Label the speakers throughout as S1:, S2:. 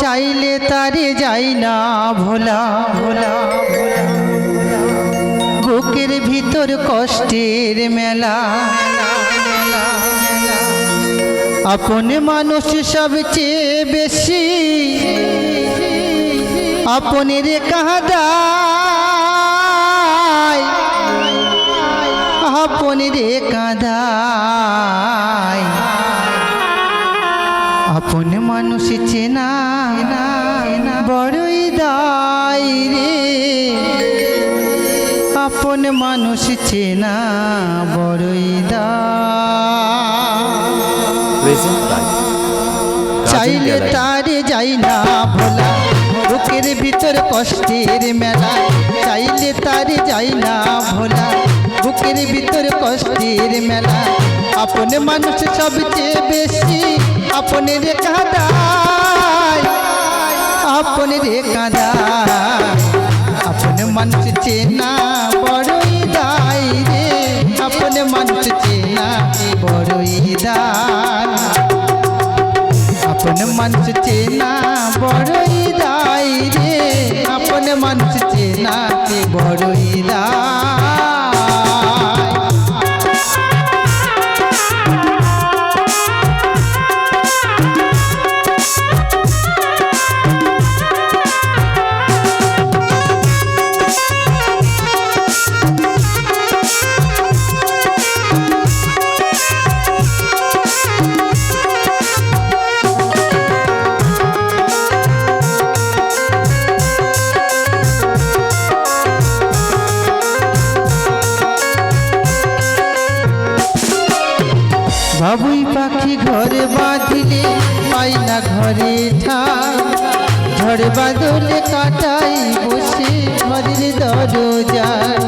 S1: চাইলে তারে যাই না ভোলা ভোলা বুকের ভিতর কষ্টের মেলা, আপন মানুষ সবচেয়ে বেশি, আপনের কাঁদায় আপনের কাঁদায়। আপন মানুষ চেনা বড়ই দায় রে। আপন মানুষ চেনা বড়ই চাইলে তারে যাই না ভোলা। বুকের ভিতর কষ্টের মেলা। চাইলে তারে যাই না ভোলা। বুকের ভিতর কষ্টের মেলা। আপন মানুষ সবচেয়ে বেশি আপনে রে কাঁদায় আপনি রে কাঁদায়। আপন মানুষ চেনা বড়ই দাই রে, আপন মানুষ চেনা বড়ই দায়। আপন মানুষ চেনা বড়ই ঘরে ঠাই ঝড় বাদলে কাটাই বসে, ঘরের দরজায়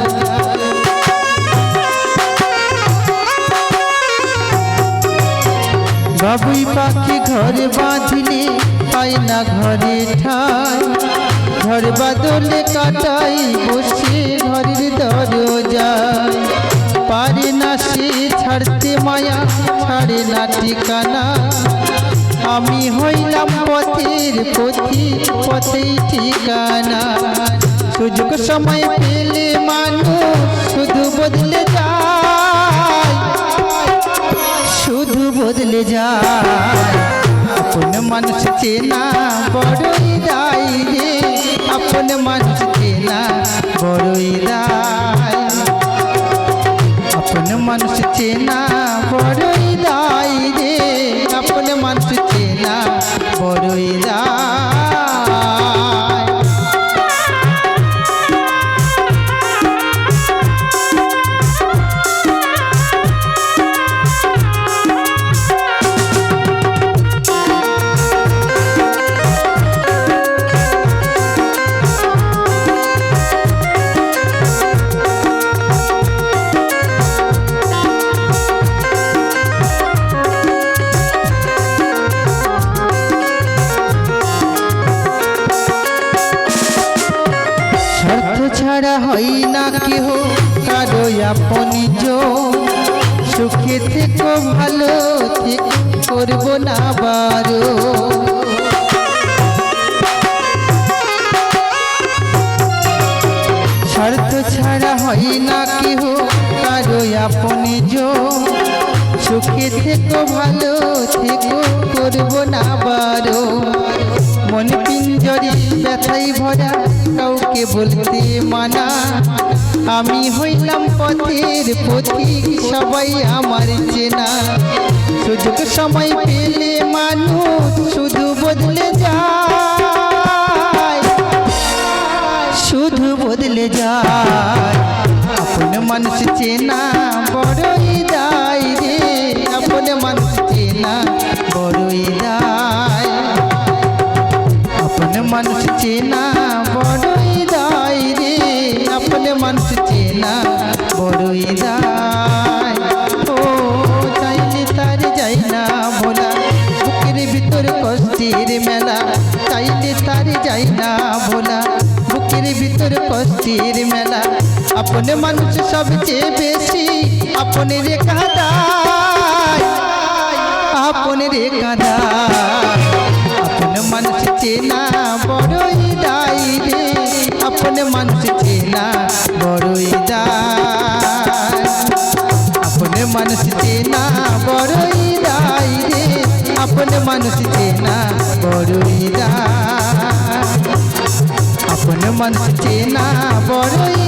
S1: বাবুই পাখি ঘরে বাঁধিলে পাই না ঘরে ঠাই ঝড় বাদলে কাটাই বসে, ঘরের দরজায় পারে না সে ছাড়তে মায়া, ছাড়ে না ঠিকানা। আমি হইলাম পথের পথি, পথেই ঠিকানা। সুযোগ সময় পেলে মানুষ শুধু বদলে যায়। শুধু বদলে যায়। আপন মানুষ চেনা বড়ই দায় রে। আপন মানুষ চেনা বড়ই দায় আপন মানুষ চেনা হয় না কেহ, কারও আপন সুখে থেকো, ভালো করব না বারো। স্বার্থ ছাড়া হয় না কেহ, কারও আপন সুখে থেকো, ভালো থেকো, করব না বারো। মন পিঞ্জরি ব্যথাই ভরা, কাউকে বলতে মানা। আমি হইলাম পথের পথিক, সবাই আমার চেনা। সুযোগ সময় পেলে মানুষ শুধু বদলে যায়। শুধু বদলে যায়। আপন মানুষ চেনা, বড়ই দায় রে। আপন মানুষ চেনা, বড়ই দায়। চেনা, বড়ই দায় রে। আপন মানুষ চেনা, বড়ই দায়। ও, চাইলে তার যাই না ভোলা। বুকের ভিতর কষ্টের মেলা, চাইলে তার যাই না ভোলা। বুকের ভিতর কষ্টের মেলা, আপন মানুষ সবচেয়ে বেশি আপন রে কাদায়। আপন রে কাদায়। মানুষ চেনা বড়ই দায় আপন মানুষ চেনা বড়ই